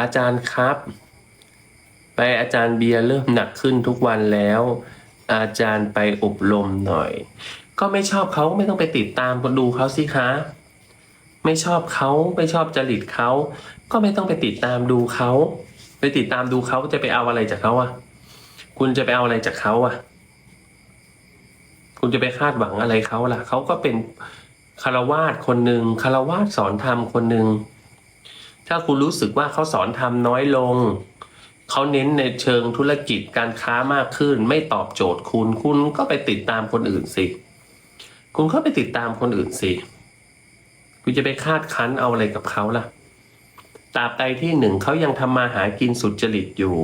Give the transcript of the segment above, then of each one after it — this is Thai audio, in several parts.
อาจารย์ครับ ไปอาจารย์เบียร์เริ่มหนักขึ้นทุกวันแล้ว อาจารย์ไปอบรมหน่อย ก็ไม่ชอบเขาไม่ต้องไปติดตามดูเขาสิคะไม่ชอบเขาไม่ชอบจริตเขาก็ไม่ต้องไปติดตามดูเขาไปติดตามดูเขาจะไปเอาอะไรจากเขาอะคุณจะไปเอาอะไรจากเขาอะคุณจะไปคาดหวังอะไรเขาล่ะเขาก็เป็นคารวาสคนหนึ่งคารวาสสอนธรรมคนหนึ่ง ถ้าคุณรู้สึกว่าเขาสอนธรรมน้อยลง เขาเน้นในเชิงธุรกิจการค้ามากขึ้น ไม่ตอบโจทย์คุณ คุณก็ไปติดตามคนอื่นสิ คุณก็ไปติดตามคนอื่นสิคุณจะไปคาดคั้นเอาอะไรกับเขาล่ะตราบใดที่หนึ่งเขายังทำมาหากินสุจริตอยู่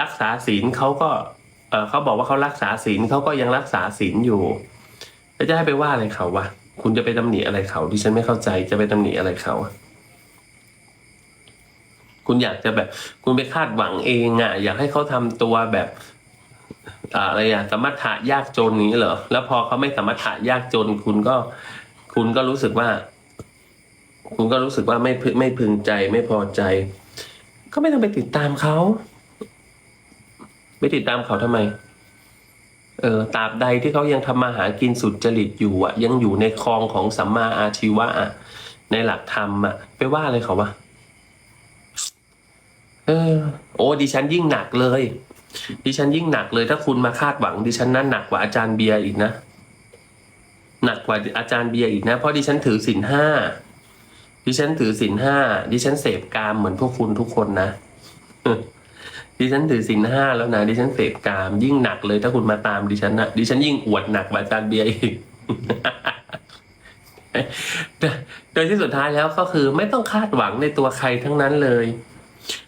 รักษาศีลเขาก็เเขาบอกว่าเขารักษาศีลเขาก็ยังรักษาศีลอยู่แล้วจะให้ไปว่าอะไรเขาวะคุณจะไปตำหนิอะไรเขาที่ฉันไม่เข้าใจจะไปตำหนิอะไรเขาอะ คุณอยากจะแบบ คุณไปคาดหวังเองอะอยากให้เขาทำตัวแบบอะไรอะสมถะยากจนนี้เหรอแล้วพอเขาไม่สมถะยากจน คุณก็ คุณก็รู้สึกว่า คุณก็รู้สึกว่าไม่พึไม่พึงใจไม่พอใจ ก็ไม่ต้องไปติดตามเขาไม่ติดตามเขาทำไม เออตราบใดที่เขายังทำมาหากินสุดจริตอยู่อะ ยังอยู่ในคลองของสัมมาอาชีวะอะในหลักธรรมอะ ไปว่าอะไรเขาวะ เออ โอ้ดิฉันยิ่งหนักเลย ดิฉันยิ่งหนักเลย ถ้าคุณมาคาดหวัง ดิฉันนั้นหนักกว่าอาจารย์เบียร์อีกนะ หนักกว่าอาจารย์เบียร์อีกนะ เพราะดิฉันถือศีลห้า ดิฉันถือศีลห้า ดิฉันเสพกามเหมือนพวกคุณทุกคนนะ ดิฉันถือศีลห้าแล้วนะ ดิฉันเสพกาม ยิ่งหนักเลย ถ้าคุณมาตามดิฉันนะ ดิฉันยิ่งอวดหนักกว่าอาจารย์เบียร์อีกโดยที่สุดท้ายแล้วก็คือไม่ต้องคาดหวังในตัวใครทั้งนั้นเลย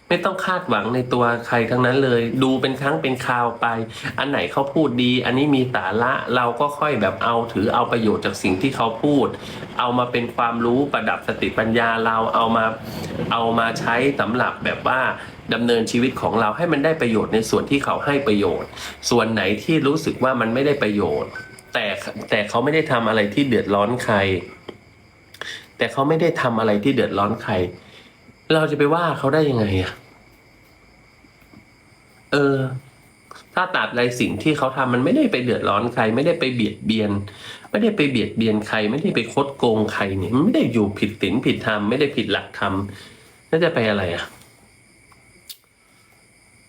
ไม่ต้องคาดหวังในตัวใครทั้งนั้นเลย ดูเป็นครั้งเป็นคราวไป อันไหนเขาพูดดี อันนี้มีสาระเราก็ค่อยแบบเอาถือเอาประโยชน์จากสิ่งที่เขาพูด เอามาเป็นความรู้ประดับสติปัญญาเราเอามาเอามาใช้สำหรับแบบว่าดำเนินชีวิตของเราให้มันได้ประโยชน์ในส่วนที่เขาให้ประโยชน์ ส่วนไหนที่รู้สึกว่ามันไม่ได้ประโยชน์ แต่แต่เขาไม่ได้ทำอะไรที่เดือดร้อนใคร แต่เขาไม่ได้ทำอะไรที่เดือดร้อนใคร เราจะไปว่าเขาได้ยังไงอะเออ ถ้าตราบใดสิ่งที่เขาทำมันไม่ได้ไปเดือดร้อนใคร ไม่ได้ไปเบียดเบียน ไม่ได้ไปเบียดเบียนใคร ไม่ได้ไปคดโกงใครเนี่ยมันไม่ได้อยู่ผิดศีลผิดธรรมไม่ได้ผิดหลักธรรมน่าจะไปอะไรอะ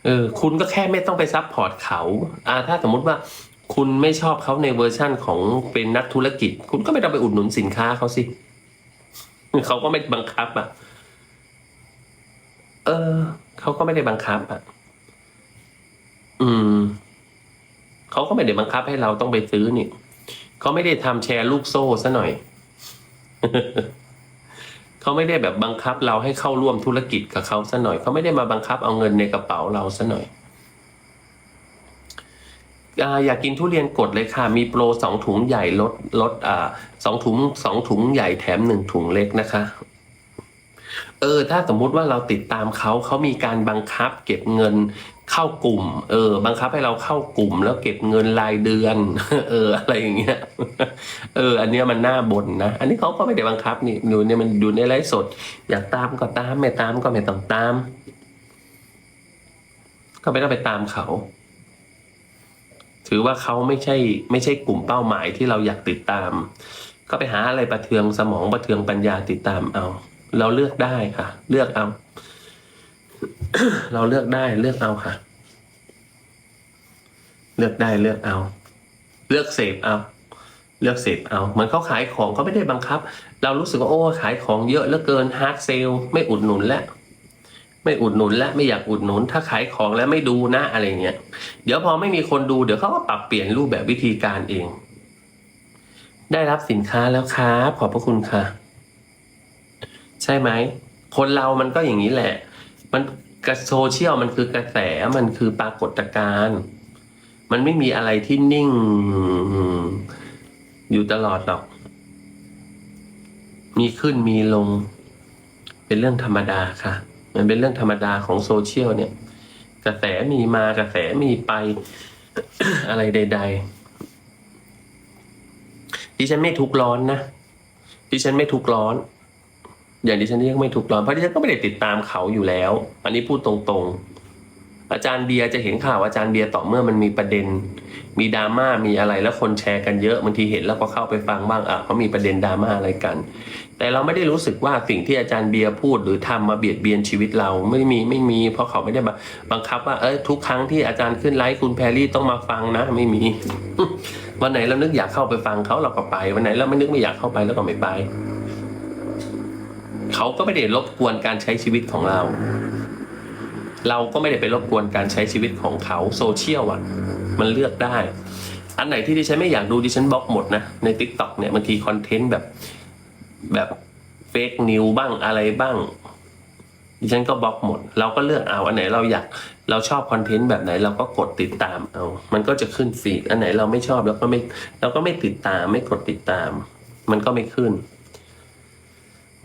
เออคุณก็แค่ไม่ต้องไปซับพอร์ตเขาอ่าถ้าสมมุติว่าคุณไม่ชอบเขาในเวอร์ชั่นของเป็นนักธุรกิจ คุณก็ไม่ต้องไปอุดหนุนสินค้าเขาสิเขาก็ไม่บังคับอะ เออเขาก็ไม่ได้บังคับอะ อืมเขาก็ไม่ได้บังคับให้เราต้องไปซื้อนี่เขาไม่ได้ทำแชร์ลูกโซ่ซะหน่อยเขาไม่ได้แบบบังคับเราให้เข้าร่วมธุรกิจกับเขาซะหน่อยเขาไม่ได้มาบังคับเอาเงินในกระเป๋าเราซะหน่อยอาอยากกินทุเรียนกดเลยค่ะ มีโปรสองถุงใหญ่ลดลดอ่าสองถุงสองถุงใหญ่แถมหนึ่งถุงเล็กนะคะ เออ ถ้าสมมุติว่าเราติดตามเขาเขามีการบังคับ เก็บเงินเข้ากลุ่ม เออ บังคับให้เราเข้ากลุ่ม แล้วเก็บเงินรายเดือน เออ อะไรอย่างเงี้ย เออ อันเนี้ยมันน่าบ่นนะ อันนี้เขาก็ไม่ได้บังคับนี่อยู่เนี่ยมันอยู่ในไลฟ์สด อยากตามก็ตาม ไม่ตามก็ไม่ต้องตาม ก็ไม่ต้องไปตามเขา ถือว่าเขาไม่ใช่ ไม่ใช่กลุ่มเป้าหมายที่เราอยากติดตาม ก็ไปหาอะไรประเทืองสมองประเทืองปัญญาติดตามเอา เราเลือกได้ค่ะ เลือกเอา เราเลือกได้เลือกเอาค่ะ เลือกได้เลือกเอา เลือกเสพเอา เลือกเสพเอาเหมือนเขาขายของเขาไม่ได้บังคับ เรารู้สึกว่าโอ้ขายของเยอะเหลือเกินฮาร์ดเซลไม่อุดหนุนแล้วไม่อุดหนุนแล้วไม่อยากอุดหนุน ถ้าขายของแล้วไม่ดูนะอะไรเงี้ยเดี๋ยวพอไม่มีคนดูเดี๋ยวเขาก็ปรับเปลี่ยนรูปแบบวิธีการเอง ได้รับสินค้าแล้วครับขอบพระคุณค่ะ ใช่ไหม คนเรามันก็อย่างนี้แหละ มันกระโซเชียลมันคือกระแสมันคือปรากฏการณ์มันไม่มีอะไรที่นิ่ง อยู่ตลอดหรอก มีขึ้นมีลง เป็นเรื่องธรรมดาค่ะ มันเป็นเรื่องธรรมดาของโซเชียลเนี่ย กระแสมีมากระแสมีไปอะไรใด ๆ ดิฉันไม่ทุกร้อนนะ ดิฉันไม่ทุกร้อน อย่างดิฉันเรียกไม่ถูกต้องเพราะดิฉันก็ไม่ได้ติดตามเขาอยู่แล้ว อันนี้พูดตรงๆ อาจารย์เบียร์จะเห็นข่าวอาจารย์เบียร์ต่อเมื่อมันมีประเด็น มีดราม่ามีอะไรแล้วคนแชร์กันเยอะบางทีเห็นแล้วก็เข้าไปฟังบ้างอะเขามีประเด็นดราม่าอะไรกัน แต่เราไม่ได้รู้สึกว่าสิ่งที่อาจารย์เบียร์พูดหรือทำมาเบียดเบียนชีวิตเราไม่มีไม่มี เพราะเขาไม่ได้บังบังคับว่าเอ้ยทุกครั้งที่อาจารย์ขึ้นไลฟ์คุณแพรรี่ต้องมาฟังนะ ไม่มี วันไหนเรานึกอยากเข้าไปฟังเขาเราก็ไป วันไหนเราไม่นึกไม่อยากเข้าไปแล้วก็ไม่ไป เขาก็ไม่ได้รบกวนการใช้ชีวิตของเรา เราก็ไม่ได้ไปรบกวนการใช้ชีวิตของเขาโซเชียลอะ มันเลือกได้ อันไหนที่ดิฉันไม่อยากดูดิฉันบล็อกหมดนะ ในทิกตอกเนี่ยบางทีคอนเทนต์แบบแบบเฟกนิวบ้างอะไรบ้างดิฉันก็บล็อกหมด เราก็เลือกเอาอันไหนเราอยากเราชอบคอนเทนต์แบบไหนเราก็กดติดตามเอา มันก็จะขึ้นฟีดอันไหนเราไม่ชอบเราก็ไม่เราก็ไม่ติดตาม ไม่กดติดตาม มันก็ไม่ขึ้น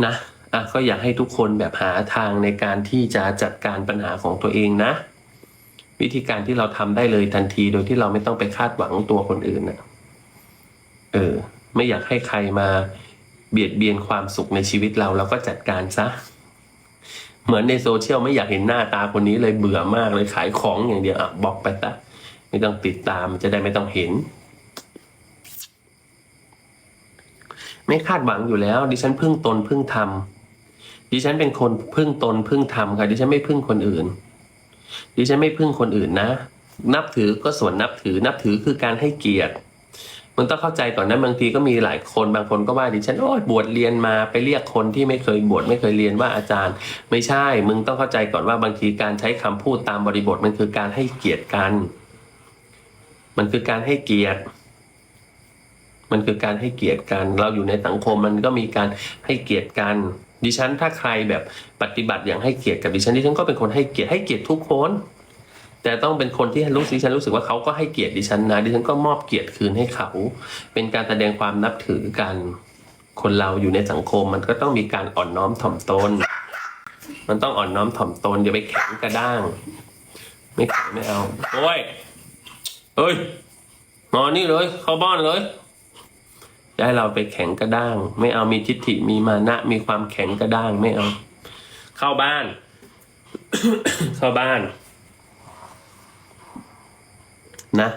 นะ อะก็อยากให้ทุกคนแบบหาทางในการที่จะจัดการปัญหาของตัวเองนะ วิธีการที่เราทำได้เลยทันทีโดยที่เราไม่ต้องไปคาดหวังตัวคนอื่นนะเออ ไม่อยากให้ใครมาเบียดเบียนความสุขในชีวิตเราเราก็จัดการซะ เหมือนในโซเชียลไม่อยากเห็นหน้าตาคนนี้เลยเบื่อมากเลยขายของอย่างเดียวอะบล็อกไปซะไม่ต้องติดตามจะได้ไม่ต้องเห็นไม่คาดหวังอยู่แล้ว ดิฉันพึ่งตนพึ่งธรรม ดิฉันเป็นคนพึ่งตนพึ่งธรรมค่ะดิฉันไม่พึ่งคนอื่น ดิฉันไม่พึ่งคนอื่นนะ นับถือก็ส่วนนับถือนับถือคือการให้เกียรติมันต้องเข้าใจก่อนนะบางทีก็มีหลายคนบางคนก็ว่าดิฉันโอ้ยบวชเรียนมาไปเรียกคนที่ไม่เคยบวชไม่เคยเรียนว่าอาจารย์ ไม่ใช่ มึงต้องเข้าใจก่อนว่าบางทีการใช้คำพูดตามบริบทมันคือการให้เกียรติกัน มันคือการให้เกียรติ มันคือการให้เกียรติกัน เราอยู่ในสังคมมันก็มีการให้เกียรติกัน ดิฉันถ้าใครแบบปฏิบัติอย่างให้เกียรติกับดิฉันดิฉันก็เป็นคนให้เกียรติให้เกียรติทุกคน แต่ต้องเป็นคนที่รู้ดิฉันรู้สึกว่าเขาก็ให้เกียรติดิฉันนะดิฉันก็มอบเกียรติคืนให้เขา เป็นการแสดงความนับถือกันคนเราอยู่ในสังคมมันก็ต้องมีการอ่อนน้อมถ่อมตน มันต้องอ่อนน้อมถ่อมตนอย่าไปแข็งกระด้าง ไม่แข็งไม่เอาโอ้ยเอ้ยนอนนี่เลย เข้าบ้านเลย จะให้เราไปแข็งกระด้าง ไม่เอามีทิฏฐิมีมานะ มีความแข็งกระด้างไม่เอา เข้าบ้าน เข้าบ้าน นะ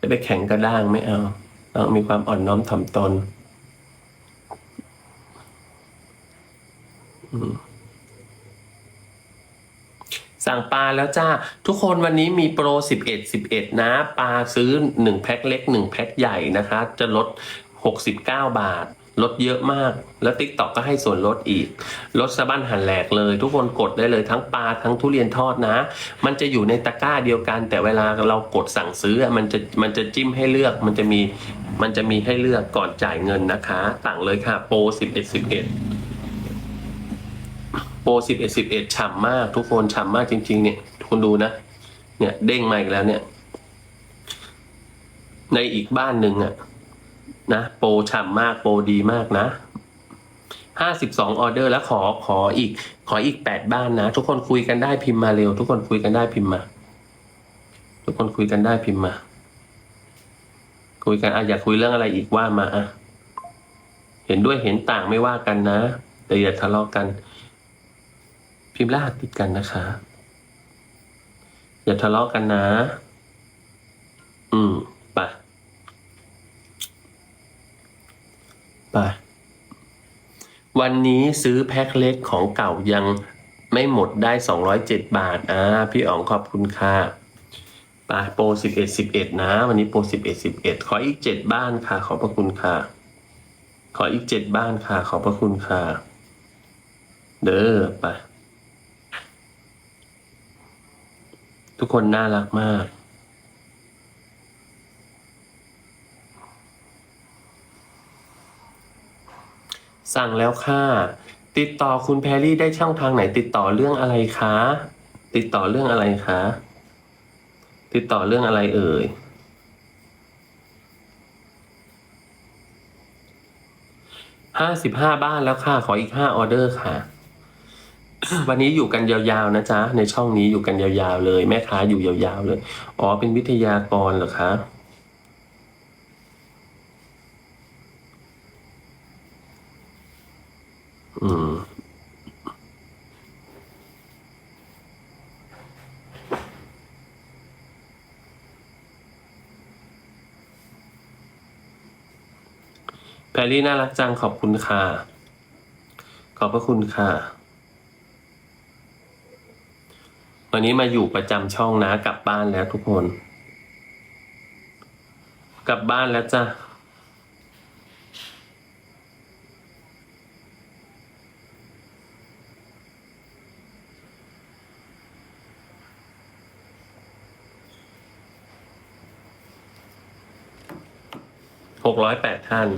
จะไปแข็งกระด้างไม่เอาต้องมีความอ่อนน้อมถ่อมตนสั่งปลาแล้วจ้า ทุกคนวันนี้มีโปร 11 11 นะ ปลาซื้อ 1 แพ็คเล็ก 1 แพ็คใหญ่นะคะ จะลด 69 บาท ลดเยอะมาก แล้ว t ิ k t o k ก็ให้ส่วนลดอีก ลดสะบั้นหันแหลกเลย ทุกคนกดได้เลยทั้งปลาทั้งทุเรียนทอดนะ มันจะอยู่ในตะกร้าเดียวกัน แต่เวลาเรากดสั่งซื้อมันจะมันจะจิ้มให้เลือกมันจะมีมันจะมีให้เลือกก่อนจ่ายเงินนะคะสั่งเลยค่ะ โปร11 11 โปร11 11ฉ่ำมาก ทุกคนฉ่ำมากจริง ๆ เนี่ยคุณดูนะ เนี่ยเด้งมาอีกแล้วเนี่ย ในอีกบ้านหนึ่งอะ นะโปรฉ่ำมากโปรดีมากนะห้าสิบสองออเดอร์แล้วขอขออีก ขออีกแปดบ้านนะ ทุกคนคุยกันได้พิมพ์มาเร็ว ทุกคนคุยกันได้พิมพ์มา ทุกคนคุยกันได้พิมพ์มา คุยกันอะอยากคุยเรื่องอะไรอีกว่ามาอะเห็นด้วยเห็นต่างไม่ว่ากันนะ แต่อย่าทะเลาะกัน พิมพ์รหัสติดกันนะคะ อย่าทะเลาะกันนะ อืมไป ไปวันนี้ซื้อแพ็คเล็กของเก่ายังไม่หมดได้สองร้อยเจ็ดบาท อ่า พี่อ๋องขอบคุณค่ะไปโปรสิบเอ็ดสิบเอ็ดนะ วันนี้โปรสิบเอ็ดสิบเอ็ดขออีกเจ็ดบ้านค่ะ ขอบพระคุณค่ะ ขออีกเจ็ดบ้านค่ะ ขอบพระคุณค่ะ เด้อไป ทุกคนน่ารักมาก สั่งแล้วค่ะ ติดต่อคุณแพรรี่ได้ช่องทางไหน ติดต่อเรื่องอะไรคะ ติดต่อเรื่องอะไรคะ ติดต่อเรื่องอะไรเอ่ย ห้าสิบห้าบ้านแล้วค่ะ ขออีกห้าออเดอร์ค่ะ วันนี้อยู่กันยาวๆนะจ๊ะ ในช่องนี้อยู่กันยาวๆเลย แม่ค้าอยู่ยาวๆเลย อ๋อ เป็นวิทยากรเหรอคะ แพรรี่น่ารักจังขอบคุณค่ะ ขอบพระคุณค่ะ วันนี้มาอยู่ประจำช่องนะ กลับบ้านแล้วทุกคน กลับบ้านแล้วจ้ะ หกร้อยแปดท่าน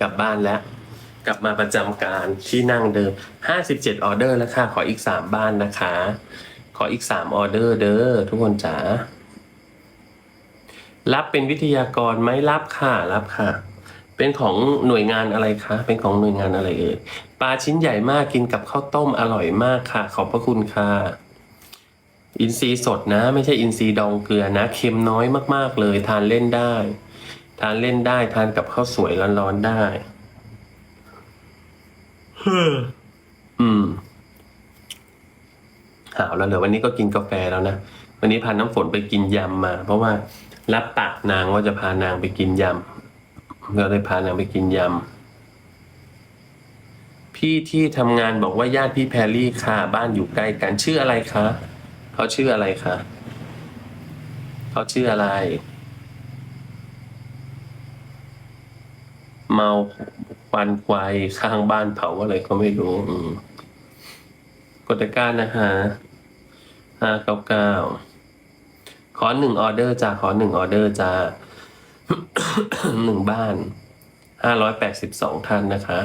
กลับบ้านแล้ว กลับมาประจำการที่นั่งเดิมห้าสิบเจ็ดออเดอร์แล้วค่ะ ขออีกสามบ้านนะคะ ขออีกสามออเดอร์เด้อทุกคนจ๋ารับเป็นวิทยากรไหมรับค่ะ รับค่ะ เป็นของหน่วยงานอะไรคะ เป็นของหน่วยงานอะไรเอ่ยปลาชิ้นใหญ่มากกินกับข้าวต้มอร่อยมากค่ะ ขอบพระคุณค่ะ อินทรีย์สดนะ ไม่ใช่อินทรีย์ดองเกลือนะ เค็มน้อยมากๆเลย ทานเล่นได้ ทานเล่นได้ทานกับข้าวสวยร้อนๆได้อืมหาวแล้วเหรอวันนี้ก็กินกาแฟแล้วนะ วันนี้พาน้ำฝนไปกินยำมา เพราะว่ารับปากนางว่าจะพานางไปกินยำก็เลยพานางไปกินยำพี่ที่ทำงานบอกว่าญาติพี่แพรรี่ค่ะ บ้านอยู่ใกล้กันชื่ออะไรคะ เขาชื่ออะไรคะเขาชื่ออะไร เมาควันควายข้างบ้านเผาอะไรก็ไม่รู้กดก้ารนะฮะห้าเก้าเก้าขอหนึ่งออเดอร์จ้าขอหนึ่งออเดอร์จ้าหนึ่งบ้านห้าร้อยแปดสิบสองท่านนะคะ